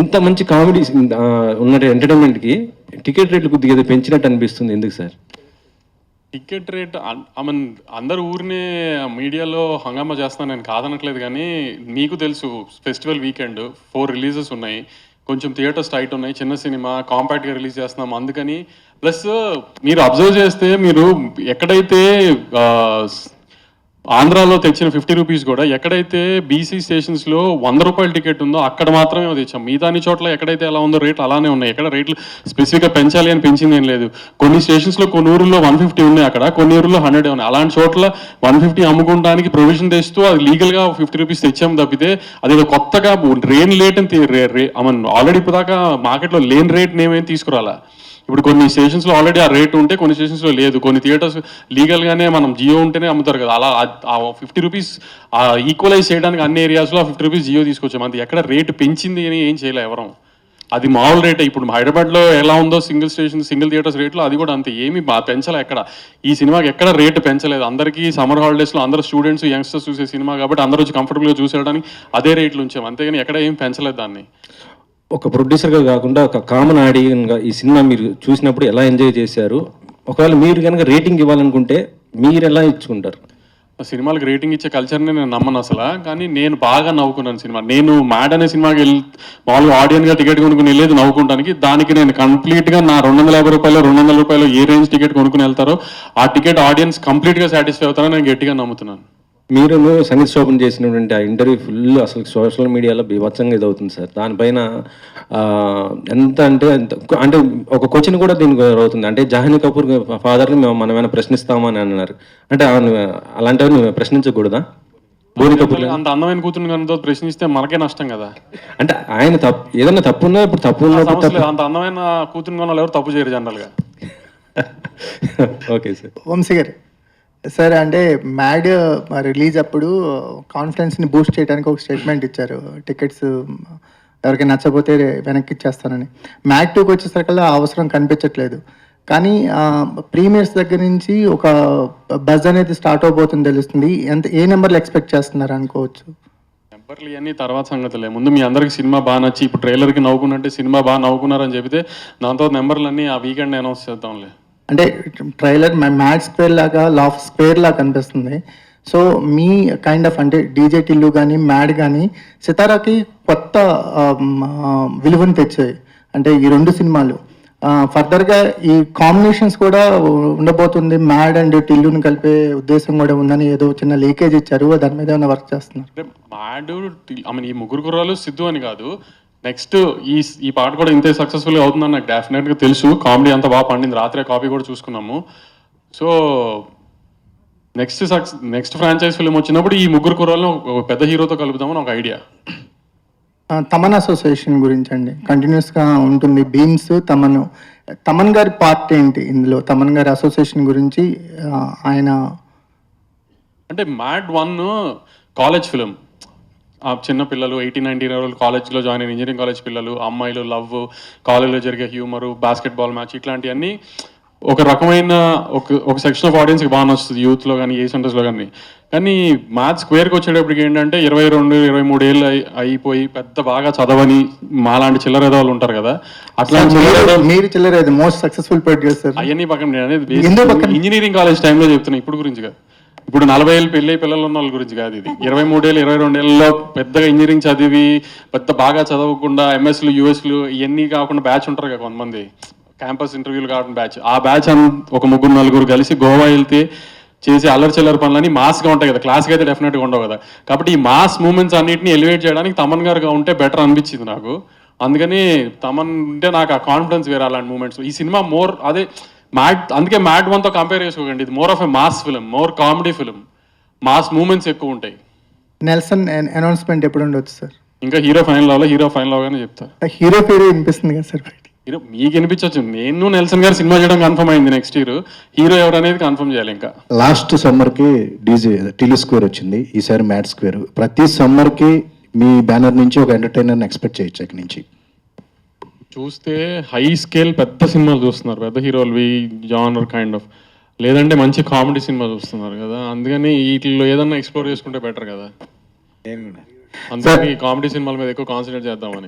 ఇంత మంచి కామెడీ ఉన్న ఎంటర్టైన్మెంట్కి టికెట్ రేట్లు కొద్దిగా పెంచినట్టు అనిపిస్తుంది. ఎందుకు sir? Ticket rate I mean అందరు ఊరినే మీడియాలో హంగామా చేస్తాను నేను కాదనట్లేదు కానీ మీకు తెలుసు ఫెస్టివల్ వీకెండ్ ఫోర్ రిలీజెస్ ఉన్నాయి కొంచెం థియేటర్స్ టైట్ ఉన్నాయి చిన్న సినిమా కాంపాక్ట్గా రిలీజ్ చేస్తున్నాం అందుకని ప్లస్ మీరు అబ్జర్వ్ చేస్తే మీరు ఎక్కడైతే ఆంధ్రాలో తెచ్చిన ఫిఫ్టీ రూపీస్ కూడా ఎక్కడైతే బీసీ స్టేషన్స్లో వంద రూపాయల టికెట్ ఉందో అక్కడ మాత్రమే తెచ్చాం. మిగతా అన్ని చోట్ల ఎక్కడైతే ఎలా ఉందో రేట్లు అలానే ఉన్నాయి. ఎక్కడ రేట్లు స్పెసిఫిక్గా పెంచాలి అని పెంచింది ఏం లేదు. కొన్ని స్టేషన్స్లో కొన్ని ఊర్లో వన్ ఫిఫ్టీ ఉన్నాయి అక్కడ కొన్ని ఊర్లో హండ్రెడ్ ఉన్నాయి. అలాంటి చోట్ల వన్ ఫిఫ్టీ అమ్ముకోవడానికి ప్రొవిజన్ తెస్తూ అది లీగల్గా ఫిఫ్టీ రూపీస్ తెచ్చాం తప్పితే అది కొత్తగా రేన్ లేట్ అని ఐ ఆల్రెడీ ఇప్పుడు దాకా మార్కెట్లో లేని రేట్ నేమేం తీసుకురాలా? ఇప్పుడు కొన్ని స్టేషన్స్లో ఆల్రెడీ ఆ రేట్ ఉంటే కొన్ని స్టేషన్స్లో లేదు. కొన్ని థియేటర్స్ లీగల్గానే మనం జియో ఉంటేనే అమ్ముతారు కదా. అలా ఆ- ఫిఫ్టీ రూపీస్ ఈక్వలైజ్ చేయడానికి అన్ని ఏరియాస్లో ఫిఫ్టీ రూపీస్ జియో తీసుకొచ్చాం. అది ఎక్కడ రేట్ పెంచింది అని ఏం చేయలే ఎవరం. అది మామూలు రేటే ఇప్పుడు హైదరాబాద్లో ఎలా ఉందో సింగిల్ స్టేషన్ సింగిల్ థియేటర్స్ రేట్లో అది కూడా అంతే. ఏమి పెంచలే ఎక్కడ. ఈ సినిమాకి ఎక్కడ రేటు పెంచలేదు. అందరికీ సమ్మర్ హాలిడేస్లో అందరు స్టూడెంట్స్ యంగ్స్టర్స్ చూసే సినిమా కాబట్టి అందరూ వచ్చి కంఫర్టబుల్గా చూసేయడానికి అదే రేట్లు ఉంచాం. అంతేగాని ఎక్కడ ఏం పెంచలేదు దాన్ని. ఒక ప్రొడ్యూసర్గా కాకుండా ఒక కామన్ ఆడియన్గా ఈ సినిమా మీరు చూసినప్పుడు ఎలా ఎంజాయ్ చేశారు? ఒకవేళ మీరు కనుక రేటింగ్ ఇవ్వాలనుకుంటే మీరు ఎలా ఇచ్చుకుంటారు? ఆ సినిమాలకు రేటింగ్ ఇచ్చే కల్చర్ని నేను నమ్మను అసలు. కానీ నేను బాగా నవ్వుకున్నాను సినిమా. నేను మ్యాడ్ అనే సినిమాకి వెళ్ళి మామూలుగా ఆడియన్గా టికెట్ కొనుక్కుని వెళ్ళేది నవ్వుకుంటానికి దానికి నేను కంప్లీట్గా నా రెండు వందల యాభై రూపాయలు రెండు వందల రూపాయలు ఏ రేంజ్ టికెట్ కొనుక్కుని వెళ్తారో ఆ టికెట్ ఆడియన్స్ కంప్లీట్గా సాటిస్ఫై అవుతారని నేను గట్టిగా నమ్ముతున్నాను. మీరు సనీత్ శోభన్ చేసినటువంటి ఆ ఇంటర్వ్యూ ఫుల్ అసలు సోషల్ మీడియాలో బీభత్సంగా ఇది అవుతుంది సార్. దానిపైన ఎంత అంటే అంటే ఒక క్వశ్చన్ కూడా దీనికి అవుతుంది అంటే జాహ్నవి కపూర్ ఫాదర్ని మేము మనం ఏమైనా ప్రశ్నిస్తామని అన్నారు. అంటే అలాంటివి ప్రశ్నించకూడదా? బోని కపూర్ అంత అందమైన కూతురు కనుక ప్రశ్నిస్తే మనకే నష్టం కదా. అంటే ఆయన తప్పు ఏదైనా తప్పు ఉన్నా ఇప్పుడు తప్పు ఉన్నప్పుడు లేదు. అంత అందమైన కూతురు కొన్న ఎవరు తప్పు చేయరు జనరల్గా. Okay sir. వంశీ గారు సార్ అంటే మ్యాడ్ రిలీజ్ అప్పుడు కాన్ఫిడెన్స్ని బూస్ట్ చేయడానికి ఒక స్టేట్మెంట్ ఇచ్చారు. టికెట్స్ ఎవరికి నచ్చపోతే వెనక్కి ఇచ్చేస్తానని. మ్యాడ్ టూకి వచ్చేసరికల్లా ఆ అవసరం కనిపించట్లేదు. కానీ ప్రీమియర్స్ దగ్గర నుంచి ఒక బజ్ అనేది స్టార్ట్ అవబోతుంది తెలుస్తుంది. ఎంత ఏ నెంబర్లు ఎక్స్పెక్ట్ చేస్తున్నారు అనుకోవచ్చు? నెంబర్లు ఇవన్నీ తర్వాత సంగతులే. ముందు మీ అందరికి సినిమా బాగా నచ్చి ఇప్పుడు ట్రైలర్కి నవ్వుకున్నట్టే సినిమా బాగా నవ్వుకున్నారని చెబితే దాంతో నెంబర్లన్నీ ఆ వీకెండ్ అనౌన్స్ చేద్దాంలే. అంటే ట్రైలర్ మ్యాట్ స్క్వేర్ లాగా లాఫ్ స్క్వేర్ లాగా కనిపిస్తుంది. సో మీ కైండ్ ఆఫ్ అంటే డీజే టిల్లు కానీ మ్యాడ్ కానీ సితారాకి కొత్త విలువను తెచ్చాయి. అంటే ఈ రెండు సినిమాలు. ఫర్దర్గా ఈ కాంబినేషన్స్ కూడా ఉండబోతుంది. మ్యాడ్ అండ్ టిల్లుని కలిపే ఉద్దేశం కూడా ఉందని ఏదో చిన్న లీకేజ్ ఇచ్చారు. దాని మీద ఏమైనా వర్క్ చేస్తున్నారు? అంటే ఐ మీన్ ఈ ముగ్గురు కుర్రాలు సిద్ధు అని కాదు. నెక్స్ట్ ఈ ఈ పాట కూడా ఇంతే సక్సెస్ఫుల్ అవుతుందని నాకు డెఫినెట్గా తెలుసు. కామెడీ అంతా బాగా పండింది. రాత్రే కాపీ కూడా చూసుకున్నాము. So next success next franchise film వచ్చినప్పుడు ఈ ముగ్గురు కుర్రాలను ఒక పెద్ద హీరోతో కలుపుదామని ఒక ఐడియా తమన్ అసోసియేషన్ గురించి అండి. కంటిన్యూస్గా ఉంటుంది. బీమ్స్ తమన్. తమన్ గారి పార్ట్ ఏంటి ఇందులో? తమన్ గారి అసోసియేషన్ గురించి ఆయన అంటే మ్యాడ్ వన్ కాలేజ్ ఫిలిం ఆ చిన్న పిల్లలు ఎయిటీన్ నైన్టీన్ ఇయర్ కాలేజ్లో జాయిన్ అయిన ఇంజనీరింగ్ కాలేజ్ పిల్లలు అమ్మాయిలు లవ్ కాలేజ్లో జరిగే హ్యూమరు బాస్కెట్బాల్ మ్యాచ్ ఇట్లాంటివన్నీ ఒక రకమైన ఒక ఒక సెక్షన్ ఆఫ్ ఆడియన్స్కి బాగా నచ్చుతుంది యూత్లో కానీ ఏ సెంటర్స్లో కానీ కానీ మ్యాథ్ స్క్వేర్కి వచ్చేటప్పటికి ఏంటంటే ఇరవై రెండు ఇరవై మూడు ఏళ్ళు అయి- అయిపోయి పెద్ద బాగా చదవని మాలాంటి చిల్లర వాళ్ళు ఉంటారు కదా. అట్లాంటి మీరు- మోస్ట్ సక్సెస్ఫుల్ అవన్నీ పక్కన నేను అనేది? ఇంజనీరింగ్ కాలేజ్ టైంలో చెప్తున్నా ఇప్పుడు గురించి కాదు. ఇప్పుడు నలభై ఏళ్ళు పెళ్ళి పిల్లలు ఉన్న వాళ్ళ గురించి కాదు ఇది. ఇరవై మూడేళ్ళు ఇరవై రెండేళ్ళలో పెద్దగా ఇంజనీరింగ్ చదివి పెద్ద బాగా చదవకుండా ఎంఎస్లు యూఎస్లు ఇవన్నీ కాకుండా బ్యాచ్ ఉంటారు కదా కొంతమంది. క్యాంపస్ ఇంటర్వ్యూలు కాకుండా బ్యాచ్. ఆ బ్యాచ్ ఒక ముగ్గురు నలుగురు కలిసి గోవా వెళ్తే చేసే అల్లరి చిల్లర పనులని మాస్గా ఉంటాయి కదా. క్లాస్కి అయితే డెఫినెట్గా ఉండవు కదా. కాబట్టి ఈ మాస్ మూమెంట్స్ అన్నింటినీ ఎలివేట్ చేయడానికి తమన్ గారుగా ఉంటే బెటర్ అనిపించింది నాకు. అందుకని తమన్ ఉంటే నాకు ఆ కాన్ఫిడెన్స్ వేరే అలాంటి మూమెంట్స్. ఈ సినిమా మోర్ అదే మ్యాడ్ అందుకే మ్యాడ్ వన్తో కంపేర్ చేసుకోకండి. ఇది more of a mass film more comedy film. Mass moments ఎక్కువ ఉంటాయి. నెల్సన్ అనౌన్స్మెంట్ ఎప్పుడు ఉండొచ్చు సార్? ఇంకా హీరో ఫైనల్ అవ్వాలి హీరో ఫైనల్ అవగానే చెప్తా. హీరో పేరు వినిపిస్తుంది కదా సార్ హీరో మీకు వినిపించవచ్చు నేను నెల్సన్ గారు సినిమా చేయడం కన్ఫర్మ్ అయింది నెక్స్ట్ ఇయర్. హీరో ఎవరు అనేది కన్ఫర్మ్ చేయాలి ఇంకా. లాస్ట్ సమ్మర్కి డీజే టిలి స్క్వేర్ వచ్చింది. ఈసారి మ్యాట్ స్క్వేర్. ప్రతి సమ్మర్కి మీ బ్యానర్ నుంచి ఒక ఎంటర్టైనర్ని ఎక్స్పెక్ట్ చేయొచ్చు ఇక్కడి నుంచి. చూస్తే హై స్కేల్ పెద్ద సినిమాలు చూస్తున్నారు. పెద్ద హీరోలు జానర్ కైండ్ ఆఫ్ లేదంటే మంచి కామెడీ సినిమా చూస్తున్నారు కదా. అందుకని వీటిల్లో ఏదన్నా ఎక్స్ప్లోర్ చేసుకుంటే బెటర్ కదా. అందుకని కామెడీ సినిమాల మీద ఎక్కువ కాన్సన్ట్రేట్ చేద్దామని.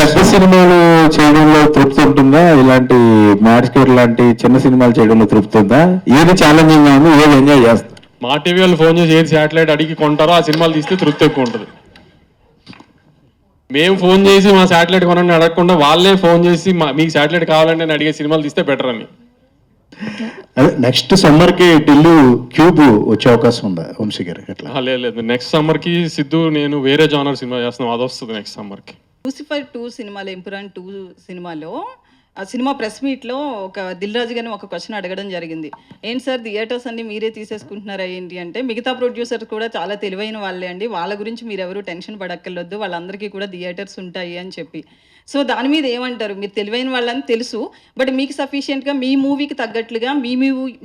పెద్ద సినిమాలు చేయడంలో తృప్తి ఉంటుందా? ఇలాంటి మ్యాడ్స్కేర్ లాంటి చిన్న సినిమాలు చేయడంలో తృప్తి ఉందా? ఏది ఛాలెంజింగ్గా ఉంది ఏది ఎంజాయ్ చేస్తారు మా టీవీ వాళ్ళు ఫోన్ చేసి ఏది శాటిలైట్ అడిగి కొంటారో ఆ సినిమాలు తీస్తే తృప్తి ఎక్కువ ఉంటుంది. మేము ఫోన్ చేసి మా శాటిలైట్ కొనండి అడగకుండా వాళ్ళే ఫోన్ చేసి మా మీకు శాటిలైట్ కావాలంటే అని అడిగే సినిమాలు తీస్తే బెటర్ అని. అదే నెక్స్ట్ సమ్మర్కి ఢిల్లీ క్యూబ్ వచ్చే అవకాశం ఉందా? వంశీ గారు ఎట్లా? లేదు లేదు. నెక్స్ట్ సమ్మర్కి సిద్ధు నేను వేరే జానర్ సినిమా చేస్తున్నాం. అది వస్తుంది నెక్స్ట్ సమ్మర్కి లూసిఫర్ టూ సినిమాలో ఎంపురాన్ టూ సినిమాలో ఆ సినిమా ప్రెస్ మీట్లో ఒక దిల్ రాజు గారిని ఒక క్వశ్చన్ అడగడం జరిగింది. ఏంటి సార్ థియేటర్స్ అన్ని మీరే తీసేసుకుంటున్నారా ఏంటి? అంటే మిగతా ప్రొడ్యూసర్స్ కూడా చాలా తెలివైన వాళ్ళే అండి. వాళ్ళ గురించి మీరు ఎవరు టెన్షన్ పడక్కర్లొద్దు. వాళ్ళందరికీ కూడా థియేటర్స్ ఉంటాయి అని చెప్పి. సో దాని మీద ఏమంటారు? మీరు తెలివైన వాళ్ళని తెలుసు బట్ మీకు సఫిషియెంట్గా మీ మూవీకి తగ్గట్లుగా మీ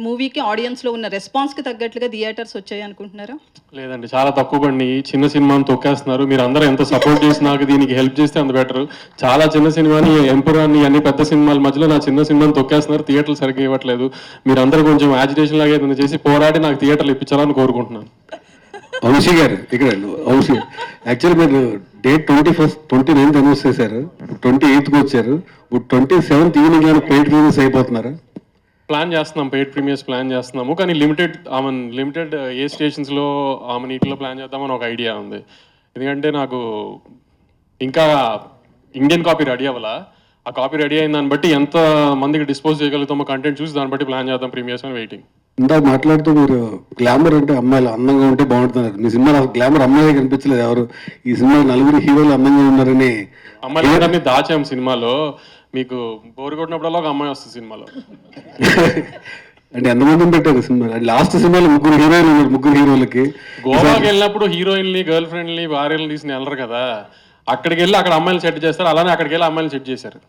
మూవీకి ఆడియన్స్లో ఉన్న రెస్పాన్స్కి తగ్గట్లుగా థియేటర్స్ వచ్చాయి అనుకుంటున్నారా? లేదండి చాలా తక్కువ పడి చిన్న సినిమాని తొక్కేస్తున్నారు. మీరు అందరూ ఎంత సపోర్ట్ చేసి నాకు దీనికి హెల్ప్ చేస్తే అంత బెటర్. చాలా చిన్న సినిమాని ఎంపురాన్ని అన్ని పెద్ద సినిమాల మధ్యలో నా చిన్న సినిమాని తొక్కేస్తున్నారు. థియేటర్లు సరిగ్గా ఇవ్వట్లేదు. మీరు అందరూ కొంచెం యాజిటేషన్ లాగా ఏదైనా చేసి పోరాడి నాకు థియేటర్లు ఇప్పించాలని కోరుకుంటున్నాను. వంశీ గారు ఇక్కడ వంశీ యాక్చువల్లీ మీరు date twenty first twenty ninth announce చేశారు. ట్వంటీ ఎయిత్కి వచ్చారు. ఇప్పుడు ట్వంటీ సెవెంత్ ఈవినింగ్ ఏమైనా పెయిడ్ ప్రీమియర్స్ అయిపోతున్నారా? ప్లాన్ చేస్తున్నాం పెయిడ్ ప్రీమియర్స్ ప్లాన్ చేస్తున్నాము. కానీ లిమిటెడ్ ఆమె లిమిటెడ్ ఏ స్టేషన్స్లో ఆమె నీటిలో ప్లాన్ చేద్దామని ఒక ఐడియా ఉంది. ఎందుకంటే నాకు ఇంకా ఇండియన్ కాపీ రెడీ అవ్వాలా? ఆ కాపీ రెడీ అయిన దాన్ని బట్టి ఎంత మందికి డిస్పోజ్ చేయగలుగుతామో కంటెంట్ చూసి దాన్ని బట్టి ప్లాన్ చేద్దాం ప్రీమియర్స్ అని వెయిటింగ్ ఇందాక మాట్లాడుతూ మీరు గ్లామర్ అంటే అమ్మాయిలు అందంగా ఉంటే బాగుంటున్నారు. మీ సినిమాలో అసలు గ్లామర్ అమ్మాయి కనిపించలేదు ఎవరు. ఈ సినిమా నలుగురు హీరోలు అందంగా ఉన్నారని. అమ్మాయిలందరినీ దాచాం సినిమాలో. మీకు బోరు కొట్టినప్పుడల్లా ఒక అమ్మాయి వస్తుంది సినిమాలో. అంటే ఎంతమంది పెట్టారు సినిమా లాస్ట్ సినిమాలో ముగ్గురు హీరోలు ఉన్నారు ముగ్గురు హీరోలకి. గోవాకి వెళ్ళినప్పుడు హీరోయిన్ని గర్ల్ ఫ్రెండ్ని భార్యలను తీసుకుని వెళ్ళరు కదా. అక్కడికి వెళ్ళి అక్కడ అమ్మాయిలు సెట్ చేస్తారు. అలానే అక్కడికి వెళ్ళి అమ్మాయిలు సెట్ చేశారు.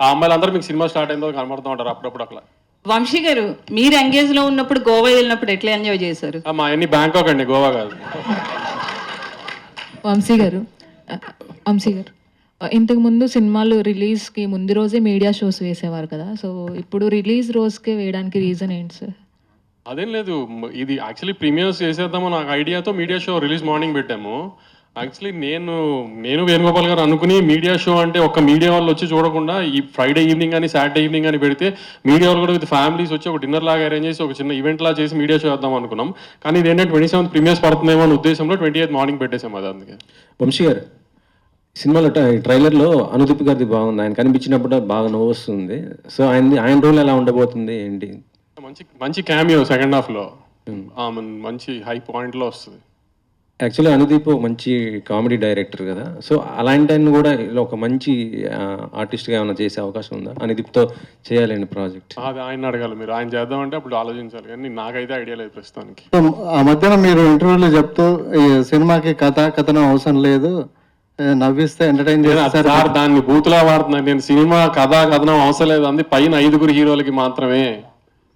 ఆ అమ్మాయిలు అందరూ మీకు సినిమా స్టార్ట్ అయిందో కనబడుతూ ఉంటారు అప్పుడప్పుడు అట్లా వంశీ గారు మీరు ఎంగేజ్లో ఉన్నప్పుడు గోవా వెళ్ళినప్పుడు ఎట్లా ఎంజాయ్ చేశారు? ఆ, మా అన్ని బ్యాంకాక్ అండి గోవా కాదు. వంశీ గారు వంశీ గారు ఇంతకు ముందు సినిమాలు రిలీజ్కి ముందు రోజే మీడియా షోస్ వేసేవారు కదా సో ఇప్పుడు రిలీజ్ రోజుకే వేయడానికి రీజన్ ఏంటి సార్? అదేం లేదు ఇది యాక్చువల్లీ ప్రీమియర్స్ చేసేద్దాము నాకు ఐడియాతో మీడియా షో రిలీజ్ మార్నింగ్ పెట్టాము. యాక్చువల్లీ నేను నేను వేణుగోపాల్ గారు అనుకుని మీడియా షో అంటే ఒక మీడియా వాళ్ళు వచ్చి చూడకుండా ఈ ఫ్రైడే ఈవినింగ్ కానీ సాటర్డే ఈవినింగ్ అని పెడితే మీడియా వాళ్ళు కూడా విత్ ఫ్యామిలీస్ వచ్చి ఒక డిన్నర్ లాగా అరేంజ్ చేసి ఒక చిన్న ఈవెంట్ లా చేసి మీడియా షో వేద్దాం అనుకున్నాం. కానీ ఇది ఏంటంటే ట్వంటీ సెవెంత్ ప్రీమియర్స్ పడుతుందేమో అనే ఉద్దేశంలో ట్వంటీ ఎయిత్ మార్నింగ్ పెట్టేసాం అది అందుకే. వంశీ గారు సినిమాలో ట్రైలర్లో అనుదీప్ గారిది బాగుంది. ఆయన కనిపించినప్పుడు బాగా నవ్వు వస్తుంది. సో ఆయన ఆయన రోల్ ఎలా ఉండబోతుంది ఏంటి? మంచి మంచి క్యామియో సెకండ్ హాఫ్లో మంచి హై పాయింట్లో వస్తుంది. యాక్చువల్లీ అనుదీప్ మంచి కామెడీ డైరెక్టర్ కదా. సో అలాంటి ఆయన కూడా ఇలా ఒక మంచి ఆర్టిస్ట్గా ఏమైనా చేసే అవకాశం ఉందా? అనుదీప్తో చేయాలండి ప్రాజెక్ట్ అది ఆయన అడగాలి మీరు. ఆయన చేద్దామంటే అప్పుడు ఆలోచించాలి. కానీ నాకైతే ఐడియా లేదు ప్రస్తుతానికి. ఆ మధ్యన మీరు ఇంటర్వ్యూలో చెప్తూ ఈ సినిమాకి కథ కథనం అవసరం లేదు. నవ్విస్తే ఎంటర్టైన్ చేస్తారు సార్ దాన్ని బూతులా వాడుతున్నాను నేను సినిమా కథ కథనం అవసరం లేదు అంది. పైన ఐదుగురు హీరోలకి మాత్రమే.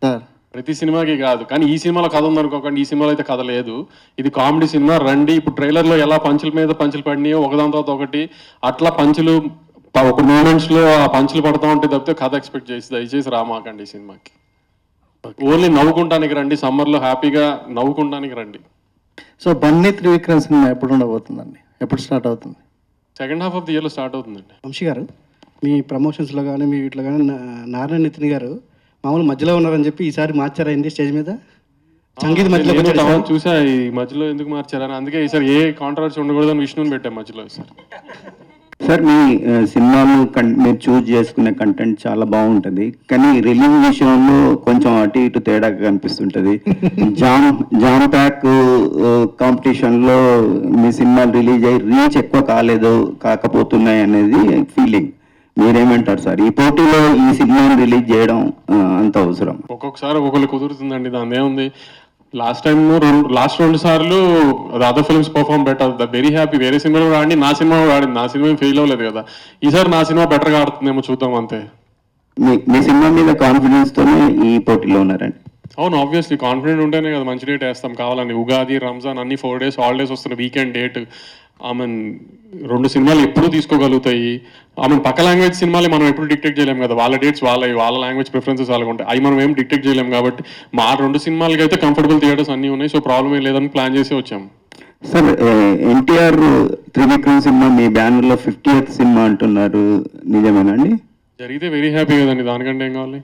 సార్. ప్రతి సినిమాకి కాదు. కానీ ఈ సినిమాలో కథ ఉందనుకోకండి ఈ సినిమాలో అయితే కథ లేదు. ఇది కామెడీ సినిమా రండి. ఇప్పుడు ట్రైలర్లో ఎలా పంచుల మీద పంచులు పడినాయో ఒకదాని తర్వాత ఒకటి అట్లా పంచులు ఒక మూమెంట్స్లో ఆ పంచులు పడతా ఉంటే తప్పితే కథ ఎక్స్పెక్ట్ చేసి దయచేసి రామాకండి ఈ సినిమాకి. ఓన్లీ నవ్వుకుంటానికి రండి. సమ్మర్లో హ్యాపీగా నవ్వుకుంటానికి రండి. సో బన్నీ త్రివిక్రమ్ సినిమా ఎప్పుడు ఉండబోతుందండి? ఎప్పుడు స్టార్ట్ అవుతుంది? సెకండ్ హాఫ్ ఆఫ్ ది ఇయర్లో స్టార్ట్ అవుతుందండి. వంశీ గారు మీ ప్రమోషన్స్లో కానీ మీ వీటిలో కానీ నారాయణ నితిన్ గారు మామూలు మధ్యలో ఉన్నారని చెప్పి ఈసారి మార్చారైంది స్టేజ్ మీద? సంగీత మధ్యలో చూసా ఈ మధ్యలో ఎందుకు మార్చారని అందుకే ఈసారి ఏ కాంట్రవర్సీ ఉండకూడదని విష్ణుని పెట్టాం మధ్యలో సార్ సార్ మీ సినిమాను మీరు చూజ్ చేసుకునే కంటెంట్ చాలా బాగుంటుంది. కానీ రిలీజ్ విషయంలో కొంచెం అటు ఇటు తేడా కనిపిస్తుంటుంది. జామ్ జామ్ ప్యాక్ కాంపిటీషన్లో మీ సినిమాలు రిలీజ్ అయ్యి రీచ్ ఎక్కువ కాలేదు కాకపోతున్నాయి అనేది ఫీలింగ్. మీరేమంటారు సార్? ఈ పోటీలో ఈ సినిమాని రిలీజ్ చేయడం అంత అవసరం. ఒక్కొక్కసారి ఒక్కొక్కరు కుదురుతుందండి. దాని ఏముంది? లాస్ట్ టైం రెండు లాస్ట్ రెండు సార్లు other films perform better. Very happy వేరే సినిమా కూడా ఆడి నా సినిమా కూడా ఆడింది. నా సినిమా ఫెయిల్ అవ్వలేదు కదా. ఈసారి నా సినిమా బెటర్గా ఆడుతుందేమో చూద్దాం అంతే. మీ సినిమా మీద కాన్ఫిడెన్స్తోనే ఈ పోటీలో ఉన్నారండి. అవును ఆబ్వియస్లీ కాన్ఫిడెంట్ ఉంటేనే కదా మంచి డేట్ వేస్తాం. కావాలని ఉగాది రంజాన్ అన్ని ఫోర్ డేస్ హాలిడేస్ వస్తున్న వీకెండ్ డేట్ మీన్ రెండు సినిమాలు ఎప్పుడు తీసుకోగలుగుతాయి. మీన్ పక్క లాంగ్వేజ్ సినిమాలు మనం ఎప్పుడు డిక్టేట్ చేయలేం కదా. వాళ్ళ డేట్స్ వాళ్ళ వాళ్ళ లాంగ్వేజ్ ప్రిఫరెన్సెస్ వాళ్ళకి ఉంటాయి. అవి మనం ఏం డిక్టేట్ చేయలేం కాబట్టి మా రెండు సినిమాలకి అయితే కంఫర్టబుల్ థియేటర్స్ అన్నీ ఉన్నాయి. సో ప్రాబ్లం ఏం లేదని ప్లాన్ చేసి వచ్చాం. సార్ ఎన్టీఆర్ త్రివిక్రమ్ సినిమా మీ బ్యానర్లో ఫిఫ్టీ సినిమా అంటున్నారు. నిజమేనండి జరిగితే వెరీ హ్యాపీ కదండి. దానికంటే ఏం కావాలి?